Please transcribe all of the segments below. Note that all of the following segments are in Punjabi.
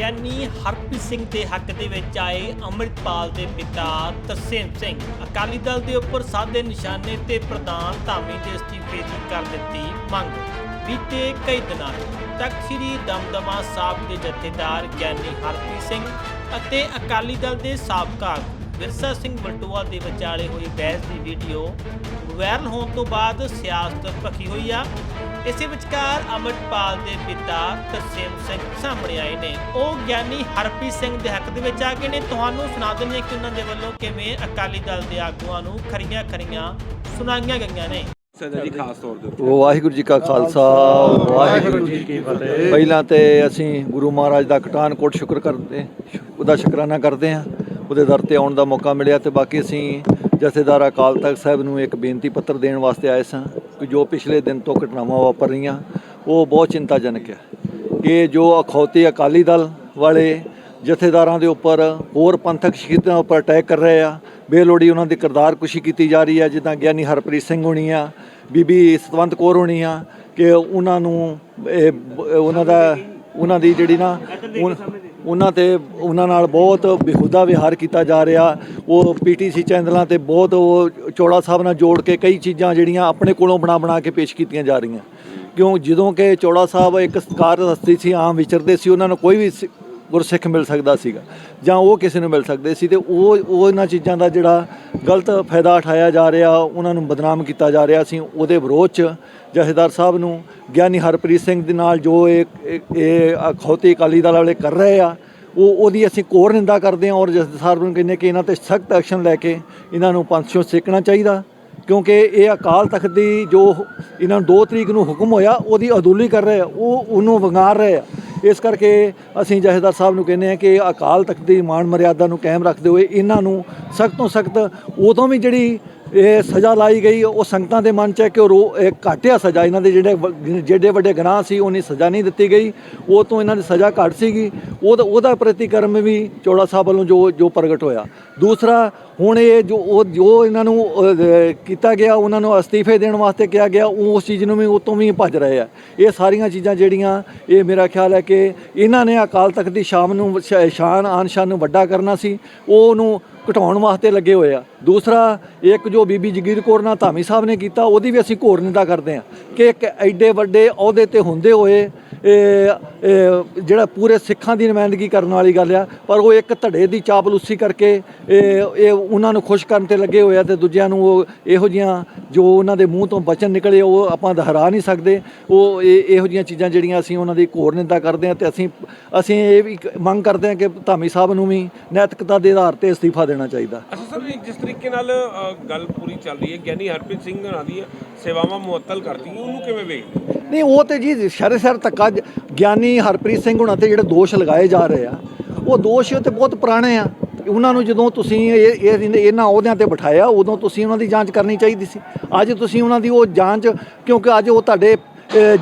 ਗਿਆਨੀ ਹਰਪ੍ਰੀਤ ਸਿੰਘ ਦੇ ਹੱਕ ਦੇ ਵਿੱਚ ਆਏ ਅੰਮ੍ਰਿਤਪਾਲ ਦੇ ਪਿਤਾ ਤਰਸੇਮ ਸਿੰਘ ਅਕਾਲੀ ਦਲ ਦੇ ਉੱਪਰ ਸਾਧੇ ਨਿਸ਼ਾਨੇ ਤੇ ਪ੍ਰਧਾਨ ਧਾਮੀ ਦੇ ਅਸਤੀਫੇ ਦੀ ਕਰ ਦਿੱਤੀ ਮੰਗ। ਬੀਤੇ ਕਈ ਦਿਨਾਂ ਤੋਂ ਤਖਤ ਸ੍ਰੀ ਦਮਦਮਾ ਸਾਹਿਬ ਦੇ ਜਥੇਦਾਰ ਗਿਆਨੀ ਹਰਪ੍ਰੀਤ ਸਿੰਘ ਅਤੇ ਅਕਾਲੀ ਦਲ ਦੇ ਸਾਬਕਾ ਵਿਰਸਾ ਸਿੰਘ ਬਲਟੋਆ ਦੇ ਵਿਚਾਲੇ ਹੋਈ ਬਹਿਸ ਦੀ ਵੀਡੀਓ ਵਾਇਰਲ ਹੋਣ ਤੋਂ ਬਾਅਦ ਸਿਆਸਤ ਭਖੀ ਹੋਈ ਆ। ਇਸੇ ਵਿਚਕਾਰ ਅਮਰਪਾਲ ਦੇ ਪਿਤਾ ਤਰਸੇਮ ਸਿੰਘ ਸਾਹਮਣੇ ਆਏ ਨੇ। ਉਹ ਗਿਆਨੀ ਹਰਪ੍ਰੀਤ ਸਿੰਘ ਦੇ ਹੱਕ ਦੇ ਵਿੱਚ ਆ ਗਏ ਨੇ। ਤੁਹਾਨੂੰ ਸੁਣਾ ਦਿੰਦੇ ਕਿ ਉਹਨਾਂ ਦੇ ਵੱਲੋਂ ਕਿਵੇਂ ਅਕਾਲੀ ਦਲ ਦੇ ਆਗੂਆਂ ਨੂੰ ਖਰੀਆਂ ਖਰੀਆਂ ਸੁਣਾਈਆਂ ਗਈਆਂ ਨੇ। ਸਦਾ ਜੀ ਖਾਸ ਤੌਰ ਦੇ ਉੱਤੇ। ਵਾਹਿਗੁਰੂ ਜੀ ਕਾ ਖਾਲਸਾ ਵਾਹਿਗੁਰੂ ਜੀ ਕੀ ਫਤਿਹ। ਪਹਿਲਾਂ ਤੇ ਅਸੀਂ ਗੁਰੂ ਮਹਾਰਾਜ ਦਾ ਕਟਾਨਕੋਟ ਸ਼ੁਕਰ ਕਰਦੇ ਉਹਦਾ ਸ਼ੁਕਰਾਨਾ ਕਰਦੇ ਹਾਂ। ਉਹਦੇ ਦਰ ਤੇ ਆਉਣ ਦਾ ਮੌਕਾ ਮਿਲਿਆ ਤੇ ਬਾਕੀ ਅਸੀਂ ਜਥੇਦਾਰ ਅਕਾਲ ਤਖਤ ਸਾਹਿਬ ਨੂੰ ਇੱਕ ਬੇਨਤੀ ਪੱਤਰ ਦੇਣ ਵਾਸਤੇ ਆਏ ਸਾਂ। ਜੋ ਪਿਛਲੇ ਦਿਨ ਤੋਂ ਘਟਨਾਵਾਂ ਵਾਪਰ ਰਹੀਆਂ ਉਹ ਬਹੁਤ ਚਿੰਤਾਜਨਕ ਹੈ ਕਿ ਜੋ ਅਖੌਤੀ ਅਕਾਲੀ ਦਲ ਵਾਲੇ ਜਥੇਦਾਰਾਂ ਦੇ ਉੱਪਰ ਹੋਰ ਪੰਥਕ ਸ਼ਹੀਦਾਂ ਉੱਪਰ ਅਟੈਕ ਕਰ ਰਹੇ ਆ, ਬੇਲੋੜੀ ਉਹਨਾਂ ਦੀ ਕਿਰਦਾਰ ਕੁਸ਼ੀ ਕੀਤੀ ਜਾ ਰਹੀ ਹੈ, ਜਿੱਦਾਂ ਗਿਆਨੀ ਹਰਪ੍ਰੀਤ ਸਿੰਘ ਹੋਣੀ ਆ, ਬੀਬੀ ਸਤਵੰਤ ਕੌਰ ਹੋਣੀ ਆ, ਕਿ ਉਹਨਾਂ ਨੂੰ ਉਹਨਾਂ ਦਾ ਉਹਨਾਂ ਦੀ ਜਿਹੜੀ ਨਾ ਉਹਨਾਂ ਤੇ ਉਹਨਾਂ ਨਾਲ ਬਹੁਤ ਬੇਹੂਦਾ ਵਿਹਾਰ ਕੀਤਾ ਜਾ ਰਿਹਾ। ਉਹ ਪੀਟੀਸੀ ਚੈਨਲਾਂ ਤੇ ਬਹੁਤ ਉਹ ਚੌੜਾ ਸਾਹਿਬ ਨਾਲ ਜੋੜ ਕੇ ਕਈ ਚੀਜ਼ਾਂ ਜਿਹੜੀਆਂ ਆਪਣੇ ਕੋਲੋਂ ਬਣਾ ਬਣਾ ਕੇ ਪੇਸ਼ ਕੀਤੀਆਂ ਜਾ ਰਹੀਆਂ। ਕਿਉਂ? ਜਦੋਂ ਕਿ ਚੌੜਾ ਸਾਹਿਬ ਇੱਕ ਸਤਿਕਾਰ ਹਸਤੀ ਸੀ, ਆਮ ਵਿਚਰਦੇ ਸੀ, ਉਹਨਾਂ ਨੂੰ ਕੋਈ ਵੀ ਸਿ- ਗੁਰਸਿੱਖ ਮਿਲ ਸਕਦਾ ਸੀਗਾ ਜਾਂ ਉਹ ਕਿਸੇ ਨੂੰ ਮਿਲ ਸਕਦੇ ਸੀ ਤੇ ਉਹ ਉਹ ਇਹਨਾਂ ਚੀਜ਼ਾਂ ਦਾ ਜਿਹੜਾ ਗਲਤ ਫਾਇਦਾ ਉਠਾਇਆ ਜਾ ਰਿਹਾ, ਉਹਨਾਂ ਨੂੰ ਬਦਨਾਮ ਕੀਤਾ ਜਾ ਰਿਹਾ ਸੀ, ਉਹਦੇ ਵਿਰੋਧ ਚ ਜਥੇਦਾਰ ਸਾਹਿਬ ਨੂੰ ਗਿਆਨੀ ਹਰਪ੍ਰੀਤ ਸਿੰਘ ਦੇ ਨਾਲ ਜੋ ਇਹ, ਇਹ- ਇਹ ਅਖੌਤੀ ਅਕਾਲੀ ਦਲ ਵਾਲੇ ਕਰ ਰਹੇ ਆ, ਉਹ, ਉਹਦੀ ਅਸੀਂ ਕੋਰ ਨਿੰਦਾ ਕਰਦੇ ਹਾਂ ਔਰ ਜਥੇਦਾਰ ਸਾਹਿਬ ਨੂੰ ਕਹਿੰਦੇ ਕਿ ਇਹਨਾਂ ਤੇ ਸਖਤ ਐਕਸ਼ਨ ਲੈ ਕੇ ਇਹਨਾਂ ਨੂੰ ਪੰਥੋਂ ਸੇਕਣਾ ਚਾਹੀਦਾ, ਕਿਉਂਕਿ ਇਹ ਅਕਾਲ ਤਖਤ ਦੀ ਜੋ ਇਹਨਾਂ ਨੂੰ 2 ਤਰੀਕ ਨੂੰ ਹੁਕਮ ਹੋਇਆ, ਉਹਦੀ ਅਦੂਲੀ ਕਰ ਰਹੇ ਆ, ਉਹ ਉਹਨੂੰ ਵੰਗਾਰ ਰਹੇ ਆ। ਇਸ ਕਰਕੇ ਅਸੀਂ ਜਥੇਦਾਰ ਸਾਹਿਬ ਨੂੰ ਕਹਿੰਦੇ ਆ ਕਿ ਅਕਾਲ ਤਖਤ ਦੀ ਮਾਣ ਮਰਿਆਦਾ ਨੂੰ ਕਾਇਮ ਰੱਖਦੇ ਹੋਏ ਇਹਨਾਂ ਨੂੰ ਸਖਤ ਤੋਂ ਸਖਤ ਉਦੋਂ ਵੀ ਜਿਹੜੀ ਇਹ ਸਜ਼ਾ ਲਾਈ ਗਈ, ਉਹ ਸੰਗਤਾਂ ਦੇ ਮਨ ਚ ਹੈ ਕਿ ਉਹ ਰੋ- ਇਹ ਘਾਟਿਆ ਸਜ਼ਾ। ਇਹਨਾਂ ਦੇ ਜਿਹੜੇ ਜਿਹੜੇ ਵੱਡੇ ਗੁਨਾਹ ਸੀ, ਉਹਨੀ ਸਜ਼ਾ ਨਹੀਂ ਦਿੱਤੀ ਗਈ। ਉਹ ਤੋਂ ਇਹਨਾਂ ਦੀ ਸਜ਼ਾ ਘੱਟ ਸੀਗੀ। ਉਹਦਾ ਉਹਦਾ ਪ੍ਰਤੀਕਰਮ ਵੀ ਚੋੜਾ ਸਾਹਿਬ ਵੱਲੋਂ ਜੋ ਜੋ ਪ੍ਰਗਟ ਹੋਇਆ। ਦੂਸਰਾ ਹੁਣ ਇਹ ਜੋ ਉਹ ਜੋ ਇਹਨਾਂ ਨੂੰ ਅਹ, ਕੀਤਾ ਗਿਆ ਉਹਨਾਂ ਨੂੰ ਅਸਤੀਫੇ ਦੇਣ ਵਾਸਤੇ ਕਿਹਾ ਗਿਆ ਉਹ ਉਸ ਚੀਜ਼ ਨੂੰ ਵੀ ਉਹ ਤੋਂ ਵੀ ਭੱਜ ਰਹੇ ਆ। ਇਹ ਸਾਰੀਆਂ ਚੀਜ਼ਾਂ ਜਿਹੜੀਆਂ ਇਹ ਮੇਰਾ ਖਿਆਲ ਹੈ ਕਿ ਇਹਨਾਂ ਨੇ ਅਕਾਲ ਤਖਤ ਦੀ ਸ਼ਾਮ ਨੂੰ ਸ਼- ਸ਼ਾਨ ਆਨ ਸ਼ਾਨ ਨੂੰ ਵੱਡਾ ਕਰਨਾ ਸੀ ਉਹ ਉਹਨੂੰ ਘਟਾਉਣ ਵਾਸਤੇ ਲੱਗੇ ਹੋਏ ਆ। ਦੂਸਰਾ ਇੱਕ ਜੋ ਬੀਬੀ ਜਗੀਰ ਕੌਰ ਨਾਲ ਧਾਮੀ ਸਾਹਿਬ ਨੇ ਕੀਤਾ ਉਹਦੀ ਵੀ ਅਸੀਂ ਘੋਰ ਨਿੰਦਾ ਕਰਦੇ ਆ ਕਿ ਇੱਕ ਐਡੇ ਵੱਡੇ ਅਹੁਦੇ ਤੇ ਹੁੰਦੇ ਹੋਏ ਜਿਹੜਾ ਪੂਰੇ ਸਿੱਖਾਂ ਦੀ ਨੁਮਾਇੰਦਗੀ ਕਰਨ ਵਾਲੀ ਗੱਲ ਆ, ਪਰ ਉਹ ਇੱਕ ਧੜੇ ਦੀ ਚਾਪਲੂਸੀ ਕਰਕੇ, ਇਹ ਇਹ ਉਹਨਾਂ ਨੂੰ ਖੁਸ਼ ਕਰਨ ਤੇ ਲੱਗੇ ਹੋਏ ਆ ਤੇ ਦੂਜਿਆਂ ਨੂੰ ਉਹ ਇਹੋ ਜੀਆਂ ਜੋ ਉਹਨਾਂ ਦੇ ਮੂੰਹ ਤੋਂ ਬਚਨ ਨਿਕਲੇ, ਉਹ ਆਪਾਂ ਦੁਹਰਾ ਨਹੀਂ ਸਕਦੇ। ਉਹ ਇਹ, ਇਹੋ ਜੀਆਂ ਚੀਜ਼ਾਂ ਜਿਹੜੀਆਂ ਅਸੀਂ ਉਹਨਾਂ ਦੀ ਘੋਰ ਨਿੰਦਾ ਕਰਦੇ ਹਾਂ ਤੇ ਅਸੀਂ ਅਸੀਂ ਇਹ ਵੀ ਮੰਗ ਕਰਦੇ ਹਾਂ ਕਿ ਧਾਮੀ ਸਾਹਿਬ ਨੂੰ ਵੀ ਨੈਤਿਕਤਾ ਦੇ ਆਧਾਰ ਤੇ ਅਸਤੀਫਾ ਦੇਣਾ ਚਾਹੀਦਾ। ਅੱਛਾ ਸਰ ਜਿਸ ਤਰੀਕੇ ਨਾਲ ਗੱਲ ਪੂਰੀ ਚੱਲ ਰਹੀ ਹੈ, ਗਿਆਨੀ ਹਰਪ੍ਰੀਤ ਸਿੰਘ ਹੋਣਾ ਦੀ ਸੇਵਾਵਾਂ ਮੁਅੱਤਲ ਕਰਤੀ ਉਹਨੂੰ ਕਿਵੇਂ ਵੇਖਦੇ ਨਹੀਂ, ਉਹ ਤੇ ਜੀ ਸ਼ਰ ਸ਼ਰ ਧੱਕਾ ਜ- ਗਿਆਨੀ ਹਰਪ੍ਰੀਤ ਸਿੰਘ ਹੁਣਾਂ ਤੇ ਜਿਹੜੇ ਦੋਸ਼ ਲਗਾਏ ਜਾ ਰਹੇ ਆ, ਉਹ ਦੋਸ਼ ਤੇ ਬਹੁਤ ਪੁਰਾਣੇ ਆ ਉਹਨਾਂ ਨੂੰ ਜਦੋਂ ਤੁਸੀਂ ਇਹ, ਇਹ- ਇਹਨਾਂ ਅਹੁਦਿਆਂ ਤੇ ਬਿਠਾਇਆ, ਉਦੋਂ ਤੁਸੀਂ ਉਹਨਾਂ ਦੀ ਜਾਂਚ ਕਰਨੀ ਚਾਹੀਦੀ ਸੀ। ਅੱਜ ਤੁਸੀਂ ਉਹਨਾਂ ਦੀ ਉਹ ਜਾਂਚ, ਕਿਉਂਕਿ ਅੱਜ ਉਹ ਤੁਹਾਡੇ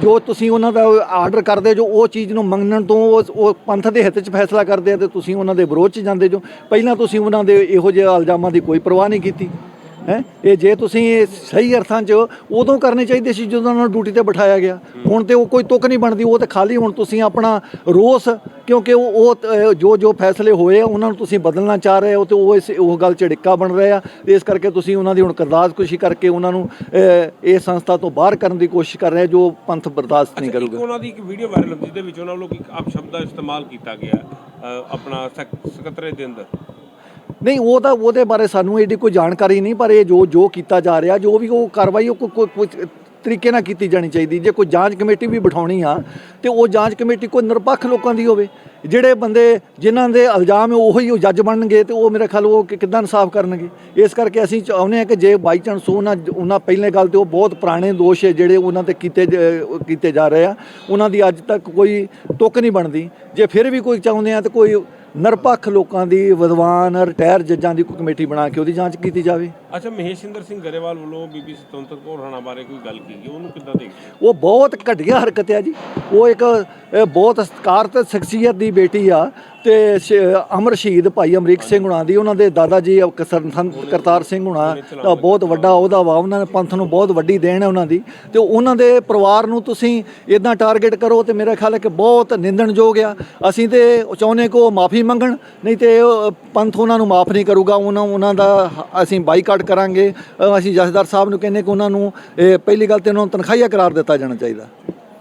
ਜੋ ਤੁਸੀਂ ਉਹਨਾਂ ਦਾ ਆਰਡਰ ਕਰਦੇ ਜੋ, ਉਹ ਚੀਜ਼ ਨੂੰ ਮੰਗਣ ਤੋਂ ਉਹ- ਉਹ ਪੰਥ ਦੇ ਹਿੱਤ 'ਚ ਫੈਸਲਾ ਕਰਦੇ ਆ ਤੇ ਤੁਸੀਂ ਉਹਨਾਂ ਦੇ ਵਿਰੋਧ 'ਚ ਜਾਂਦੇ ਜੋ। ਪਹਿਲਾਂ ਤੁਸੀਂ ਉਹਨਾਂ ਦੇ ਇਹੋ ਜਿਹੇ ਇਲਜ਼ਾਮਾਂ ਦੀ ਕੋਈ ਪਰਵਾਹ ਨਹੀਂ ਕੀਤੀ। ਹੈ? ਇਹ ਜੇ ਤੁਸੀਂ ਇਹ ਸਹੀ ਅਰਥਾਂ 'ਚ ਉਦੋਂ ਕਰਨੇ ਚਾਹੀਦੇ ਸੀ ਜਦੋਂ ਉਹਨਾਂ ਨੂੰ ਡਿਊਟੀ ਤੇ ਬਿਠਾਇਆ ਗਿਆ। ਹੁਣ ਤੇ ਉਹ ਕੋਈ ਤੁਕ ਨਹੀਂ ਬਣਦੀ ਉਹ ਤੇ ਖਾਲੀ ਹੁਣ ਤੁਸੀਂ ਆਪਣਾ ਰੋਸ ਕਿਉਂਕਿ ਉਹ ਉਹ ਜੋ ਜੋ ਫੈਸਲੇ ਹੋਏ ਆ ਉਹਨਾਂ ਨੂੰ ਤੁਸੀਂ ਬਦਲਣਾ ਚਾਹ ਰਹੇ ਹੋ ਤੇ ਉਹ ਇਸ ਉਹ ਗੱਲ ਝੜਿੱਕਾ ਬਣ ਰਹੇ ਆ। ਇਸ ਕਰਕੇ ਤੁਸੀਂ ਉਹਨਾਂ ਦੀ ਹੁਣ ਕਰਦਾਸ ਕੁਸ਼ੀ ਕਰਕੇ ਉਹਨਾਂ ਨੂੰ ਇਹ ਸੰਸਥਾ ਤੋਂ ਬਾਹਰ ਕਰਨ ਦੀ ਕੋਸ਼ਿਸ਼ ਕਰ ਰਹੇ ਜੋ ਪੰਥ ਬਰਦਾਸ਼ਤ ਨਹੀਂ ਕਰੂਗਾ। ਉਹਨਾਂ ਦੀ ਇੱਕ ਵੀਡੀਓ ਵਾਇਰਲ ਹੁੰਦੀ ਜਿਹਦੇ ਵਿੱਚ ਉਹਨਾਂ ਵੱਲੋਂ ਇੱਕ ਅਪਸ਼ਬਦ ਦਾ ਇਸਤੇਮਾਲ ਕੀਤਾ ਗਿਆ ਆਪਣਾ ਸੈਕ- ਸਕੱਤਰੇ ਦੇ ਅੰਦਰ। ਨਹੀਂ, ਉਹ ਤਾਂ ਉਹਦੇ ਬਾਰੇ ਸਾਨੂੰ ਇਹਦੀ ਕੋਈ ਜਾਣਕਾਰੀ ਨਹੀਂ, ਪਰ ਇਹ ਜੋ ਜੋ ਕੀਤਾ ਜਾ ਰਿਹਾ, ਜੋ ਵੀ ਉਹ ਕਾਰਵਾਈ ਉਹ ਕੋਈ- ਕੋਈ ਤਰੀਕੇ ਨਾਲ ਕੀਤੀ ਜਾਣੀ ਚਾਹੀਦੀ। ਜੇ ਕੋਈ ਜਾਂਚ ਕਮੇਟੀ ਵੀ ਬਿਠਾਉਣੀ ਆ, ਤੇ ਉਹ ਜਾਂਚ ਕਮੇਟੀ ਕੋਈ ਨਿਰਪੱਖ ਲੋਕਾਂ ਦੀ ਹੋਵੇ। ਜਿਹੜੇ ਬੰਦੇ, ਜਿਨ੍ਹਾਂ ਦੇ ਇਲਜ਼ਾਮ ਹੈ ਉਹੀ ਉਹ ਜੱਜ ਬਣਨਗੇ, ਤੇ ਉਹ ਮੇਰੇ ਖਿਆਲ ਉਹ ਕਿ- ਕਿੱਦਾਂ ਇਨਸਾਫ ਕਰਨਗੇ। ਇਸ ਕਰਕੇ ਅਸੀਂ ਚਾਹੁੰਦੇ ਹਾਂ ਕਿ ਜੇ ਬਾਈ ਚਾਂਸ ਉਹਨਾਂ ਉਹਨਾਂ ਪਹਿਲੇ ਗੱਲ ਤੇ ਉਹ ਬਹੁਤ ਪੁਰਾਣੇ ਦੋਸ਼ ਹੈ, ਜਿਹੜੇ ਉਹਨਾਂ ਤੇ ਕੀਤੇ ਜ- ਕੀਤੇ ਜਾ ਰਹੇ ਆ, ਉਹਨਾਂ ਦੀ ਅੱਜ ਤੱਕ ਕੋਈ ਤੁਕ ਨਹੀਂ ਬਣਦੀ। ਜੇ ਫਿਰ ਵੀ ਕੋਈ ਚਾਹੁੰਦੇ ਆ ਤੇ ਕੋਈ ਨਿਰਪੱਖ ਲੋਕਾਂ ਦੀ ਵਿਦਵਾਨ ਰਿਟਾਇਰ ਜੱਜਾਂ ਦੀ ਕੋਈ ਕਮੇਟੀ ਬਣਾ ਕੇ ਉਹਦੀ ਜਾਂਚ ਕੀਤੀ ਜਾਵੇ? ਅੱਛਾ ਮਹੇਸ਼ਿੰਦਰ ਸਿੰਘ ਗਰੇਵਾਲ ਵੱਲੋਂ ਬੀਬੀ ਸੁਤੰਤਰ ਕੌਰ ਰਾਣਾ ਬਾਰੇ ਕੋਈ ਗੱਲ ਕੀਤੀ ਉਹਨੂੰ ਕਿੱਦਾਂ ਦੇਖਦੇ ਉਹ ਬਹੁਤ ਘਟੀਆ ਹਰਕਤ ਹੈ ਜੀ। ਉਹ ਇੱਕ ਬਹੁਤ ਬਹੁਤ ਸਤਿਕਾਰਤ ਸ਼ਖਸੀਅਤ ਦੀ ਬੇਟੀ ਆ ਤੇ ਅਮਰ ਸ਼ਹੀਦ ਭਾਈ ਅਮਰੀਕ ਸਿੰਘ ਹੁਣਾਂ ਦੀ, ਉਹਨਾਂ ਦੇ ਦਾਦਾ ਜੀ ਸੰਤ ਕਰਤਾਰ ਸਿੰਘ ਹੁਣਾਂ ਦਾ ਬਹੁਤ ਵੱਡਾ ਉਹਦਾ ਵਾ, ਉਹਨਾਂ ਨੇ ਪੰਥ ਨੂੰ ਬਹੁਤ ਵੱਡੀ ਦੇਣ ਹੈ ਉਹਨਾਂ ਦੀ। ਤੇ ਉਹਨਾਂ ਦੇ ਪਰਿਵਾਰ ਨੂੰ ਤੁਸੀਂ ਇਦਾਂ ਟਾਰਗੇਟ ਕਰੋ ਤੇ ਮੇਰਾ ਖਿਆਲ ਹੈ ਕਿ ਬਹੁਤ ਨਿੰਦਣਯੋਗ ਆ। ਅਸੀਂ ਤੇ ਚਾਹੁੰਦੇ ਕੋ ਮਾਫੀ ਮੰਗਣ, ਨਹੀਂ ਤੇ ਪੰਥ ਉਹਨਾਂ ਨੂੰ ਮਾਫ ਨਹੀਂ ਕਰੂਗਾ, ਉਹਨਾਂ ਉਹਨਾਂ ਦਾ ਅਸੀਂ ਬਾਈਕਾਟ ਕਰਾਂਗੇ। ਅ, ਅਸੀਂ ਜਥੇਦਾਰ ਸਾਹਿਬ ਨੂੰ ਕਹਿੰਦੇ ਕਿ ਉਹਨਾਂ ਨੂੰ ਇਹ ਪਹਿਲੀ ਗੱਲ ਤੇ ਉਹਨਾਂ ਨੂੰ ਤਨਖਾਹੀਆ ਕਰਾਰ ਦਿੱਤਾ ਜਾਣਾ ਚਾਹੀਦਾ।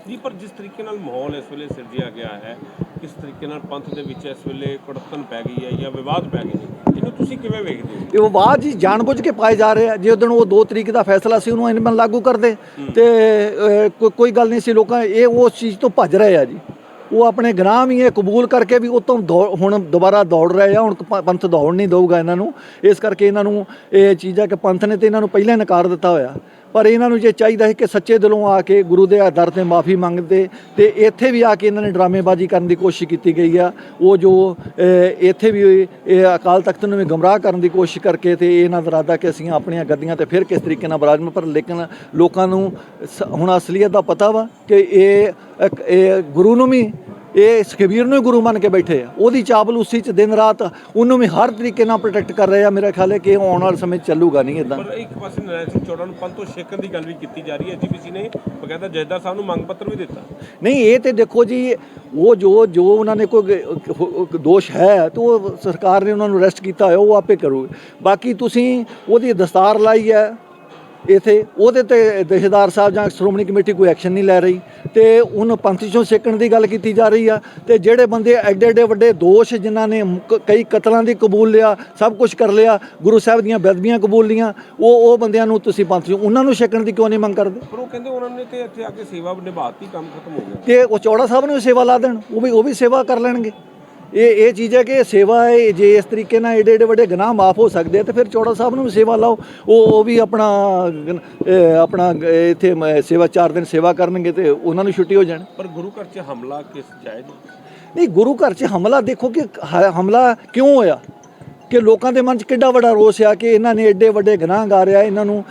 ਜੀ ਪਰ ਜਿਸ ਤਰੀਕੇ ਨਾਲ ਮਾਹੌਲ ਇਸ ਵੇਲੇ ਸਿਰਜਿਆ ਗਿਆ ਹੈ ਕਿਸ ਤਰੀਕੇ ਨਾਲ ਪੰਥ ਦੇ ਵਿੱਚ ਇਸ ਵੇਲੇ ਕੁੜੱਤਨ ਪੈ ਗਈ ਹੈ ਜਾਂ ਵਿਵਾਦ ਪੈ ਗਏ ਨੇ ਇਹਨੂੰ ਤੁਸੀਂ ਕਿਵੇਂ ਵੇਖਦੇ ਹੋ? ਇਹ ਆਵਾਜ਼ ਹੀ ਜਾਣਬੁੱਝ ਕੇ ਪਾਏ ਜਾ ਰਹੇ ਆ। ਜੇ ਉਦੋਂ ਉਹ 2 ਤਰੀਕ ਦਾ ਫੈਸਲਾ ਸੀ ਉਹਨੂੰ ਇਹਨਾਂ ਲਾਗੂ ਕਰਦੇ। ਤੇ ਕੋਈ ਗੱਲ ਨਹੀਂ ਸੀ ਲੋਕਾਂ ਇਹ ਉਸ ਚੀਜ਼ ਤੋਂ ਭੱਜ ਰਹੇ ਆ ਜੀ। ਉਹ ਆਪਣੇ ਗੁਨਾਹ ਵੀ ਇਹ ਕਬੂਲ ਕਰਕੇ ਵੀ ਉਹ ਤੋਂ ਦੌੜ- ਹੁਣ ਦੁਬਾਰਾ ਦੌੜ ਰਹੇ ਆ, ਹੁਣ ਪੰਥ ਦੌੜ ਨਹੀਂ ਦਊਗਾ ਇਹਨਾਂ ਨੂੰ। ਇਸ ਕਰਕੇ ਇਹਨਾਂ ਨੂੰ ਇਹ ਚੀਜ਼ ਹੈ ਕਿ ਪੰਥ ਨੇ ਤੇ ਇਹਨਾਂ ਨੂੰ ਪਹਿਲਾਂ ਹੀ ਨਕਾਰ ਦਿੱਤਾ ਹੋਇਆ। ਪਰ ਇਹਨਾਂ ਨੂੰ ਜੇ ਚਾਹੀਦਾ ਹੈ ਕਿ ਸੱਚੇ ਦਿਲੋਂ ਆ ਕੇ ਗੁਰੂ ਦੇ ਆਦਰ ਤੇ ਮਾਫੀ ਮੰਗਦੇ ਤੇ ਇੱਥੇ ਵੀ ਆ ਕੇ ਇਹਨਾਂ ਨੇ ਡਰਾਮੇਬਾਜ਼ੀ ਕਰਨ ਦੀ ਕੋਸ਼ਿਸ਼ ਕੀਤੀ ਗਈ ਆ। ਉਹ ਜੋ ਇੱਥੇ ਵੀ ਇਹ ਅਕਾਲ ਤਖਤ ਨੂੰ ਵੀ ਗਮਰਾਹ ਕਰਨ ਦੀ ਕੋਸ਼ਿਸ਼ ਕਰਕੇ ਤੇ ਇਹਨਾਂ ਦਾ ਇਰਾਦਾ ਕਿ ਅਸੀਂ ਆਪਣੀਆਂ ਗੱਦੀਆਂ ਤੇ ਫਿਰ ਕਿਸ ਤਰੀਕੇ ਨਾਲ ਬਰਾਜਮ ਪਰ ਲੇਕਿਨ ਲੋਕਾਂ ਨੂੰ ਸ- ਹੁਣ ਅਸਲੀਅਤ ਦਾ ਪਤਾ ਵਾ ਕਿ ਇਹ ਗੁਰੂ ਨੂੰ ਵੀ ਇਹ ਸੁਖਬੀਰ ਨੂੰ ਹੀ ਗੁਰੂ ਮੰਨ ਕੇ ਬੈਠੇ ਆ। ਉਹਦੀ ਚਾਪਲੂਸੀ ਚ ਦਿਨ ਰਾਤ ਉਹਨੂੰ ਵੀ ਹਰ ਤਰੀਕੇ ਨਾਲ ਪ੍ਰੋਟੈਕਟ ਕਰ ਰਹੇ ਆ। ਮੇਰਾ ਖਿਆਲ ਹੈ ਕਿ ਇਹ ਆਉਣ ਵਾਲੇ ਸਮੇਂ ਚੱਲੂਗਾ ਨਹੀਂ ਇਦਾਂ ਪਰ ਇੱਕ ਪਾਸੇ ਨਰਾਇਣ ਸਿੰਘ ਚੌੜਾ ਨੂੰ ਪੰਥ ਤੋਂ ਛੇਕਣ ਦੀ ਗੱਲ ਵੀ ਕੀਤੀ ਜਾ ਰਹੀ ਹੈ। ਜੀਪੀਸੀ ਨੇ ਬਕਾਇਦਾ ਜੈਦਾ ਸਾਹਿਬ ਨੂੰ ਮੰਗ ਪੱਤਰ ਵੀ ਦਿੱਤਾ। ਨਹੀਂ ਇਹ ਤੇ ਦੇਖੋ ਜੀ ਉਹ ਜੋ ਜੋ ਉਹਨਾਂ ਨੇ ਕੋਈ ਦੋਸ਼ ਹੈ ਤੇ ਉਹ ਸਰਕਾਰ ਨੇ ਉਹਨਾਂ ਨੂੰ ਅਰੈਸਟ ਕੀਤਾ ਹੋਇਆ ਉਹ ਆਪੇ ਕਰੂਗੇ। ਬਾਕੀ ਤੁਸੀਂ ਉਹਦੀ ਦਸਤਾਰ ਲਾਈ ਹੈ। ਇਥੇ ਉਹਦੇ ਤੇ ਦਹਿਸ਼ਤਦਾਰ ਸਾਹਿਬ ਜਾਂ ਸ਼੍ਰੋਮਣੀ ਕਮੇਟੀ ਕੋਈ ਐਕਸ਼ਨ ਨਹੀਂ ਲੈ ਰਹੀ ਤੇ ਉਹਨੂੰ ਪੰਥੀ ਚੋਂ ਸੇਕਣ ਦੀ ਗੱਲ ਕੀਤੀ ਜਾ ਰਹੀ ਆ ਤੇ ਜਿਹੜੇ ਬੰਦੇ ਐਡੇ ਐਡੇ ਵੱਡੇ ਦੋਸ਼ ਜਿਨ੍ਹਾਂ ਨੇ ਕਈ ਕਤਲਾਂ ਦੀ ਕਬੂਲ ਲਿਆ ਸਭ ਕੁਝ ਕਰ ਲਿਆ ਗੁਰੂ ਸਾਹਿਬ ਦੀਆਂ ਬੇਅਦਬੀਆਂ ਕਬੂਲ ਲੀਆਂ ਉਹ ਉਹ ਬੰਦਿਆਂ ਨੂੰ ਤੁਸੀਂ ਪੰਥ ਚੋਂ ਉਹਨਾਂ ਨੂੰ ਛੇਕਣ ਦੀ ਕਿਉਂ ਨਹੀਂ ਮੰਗ ਕਰਦੇ? ਪਰ ਉਹ ਕਹਿੰਦੇ ਉਹਨਾਂ ਨੇ ਤੇ ਇੱਥੇ ਆ ਕੇ ਸੇਵਾ ਨਿਭਾਤੀ ਕੰਮ ਖਤਮ ਹੋ ਗਿਆ। ਤੇ ਉਹ ਚੌੜਾ ਸਾਹਿਬ ਨੂੰ ਸੇਵਾ ਲਾ ਦੇਣ ਉਹ ਵੀ ਉਹ ਵੀ ਸੇਵਾ ਕਰ ਲੈਣਗੇ। ਇਹ ਇਹ ਚੀਜ਼ ਹੈ ਕਿ ਇਹ ਸੇਵਾ ਹੈ ਜੇ ਇਸ ਤਰੀਕੇ ਨਾਲ ਏਡੇ ਏਡੇ ਵੱਡੇ ਗੁਨਾਹ ਮਾਫ ਹੋ ਸਕਦੇ ਆ ਤੇ ਫਿਰ ਚੌੜਾ ਸਾਹਿਬ ਨੂੰ ਵੀ ਸੇਵਾ ਲਾਓ। ਉਹ ਉਹ ਵੀ ਆਪਣਾ ਆਪਣਾ ਇੱਥੇ ਸੇਵਾ 4 ਦਿਨ ਸੇਵਾ ਕਰਨਗੇ ਤੇ ਉਹਨਾਂ ਨੂੰ ਛੁੱਟੀ ਹੋ ਜਾਣ। ਪਰ ਗੁਰੂ ਘਰ 'ਚ ਹਮਲਾ ਕਿਸ ਜਾਇਜ਼ ਨਹੀਂ? ਗੁਰੂ ਘਰ 'ਚ ਹਮਲਾ ਦੇਖੋ ਕਿ ਹਮਲਾ ਕਿਉਂ ਹੋਇਆ? ਕਿ ਲੋਕਾਂ ਦੇ ਮਨ 'ਚ ਕਿੱਡਾ ਵੱਡਾ ਰੋਸ ਆ ਕਿ ਇਹਨਾਂ ਨੇ ਏਡੇ ਵੱਡੇ ਗੁਨਾਹਗਾਰ ਆ ਇਹਨਾਂ ਨੂੰ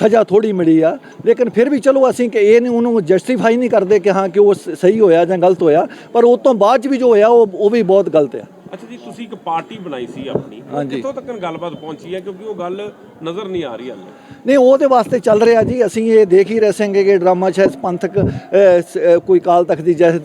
ਸਜ਼ਾ ਥੋੜੀ ਮਿਲੀ ਆ। ਲੇਕਿਨ ਫਿਰ ਵੀ ਚਲੋ ਅਸੀਂ ਕਿ ਇਹ ਨਹੀਂ ਉਹਨੂੰ ਜਸਟੀਫਾਈ ਨਹੀਂ ਕਰਦੇ ਕਿ ਹਾਂ ਕਿ ਉਹ ਸਹੀ ਹੋਇਆ ਜਾਂ ਗਲਤ ਹੋਇਆ। ਪਰ ਉਸ ਤੋਂ ਬਾਅਦ 'ਚ ਵੀ ਜੋ ਹੋਇਆ ਉਹ ਉਹ ਵੀ ਬਹੁਤ ਗਲਤ ਆ। ਅੱਛਾ ਜੀ ਤੁਸੀਂ ਇੱਕ ਪਾਰਟੀ ਬਣਾਈ ਸੀ ਆਪਣੀ। ਕਿੱਥੋਂ ਤੱਕ ਗੱਲਬਾਤ ਪਹੁੰਚੀ ਹੈ? ਕਿਉਂਕਿ ਉਹ ਗੱਲ ਨਜ਼ਰ ਨਹੀਂ ਆ ਰਹੀ ਹਾਲੇ। ਨਹੀਂ ਉਹਦੇ ਵਾਸਤੇ ਚੱਲ ਰਿਹਾ ਜੀ। ਅਸੀਂ ਇਹ ਦੇਖ ਹੀ ਰਹੇ ਸੰਗੇ ਕਿ ਡਰਾਮਾ ਸ਼ਾਇਦ ਪੰਥਕ ਕੋਈ ਕਾਲ ਤੱਕ ਦੀ ਜੈਸੇ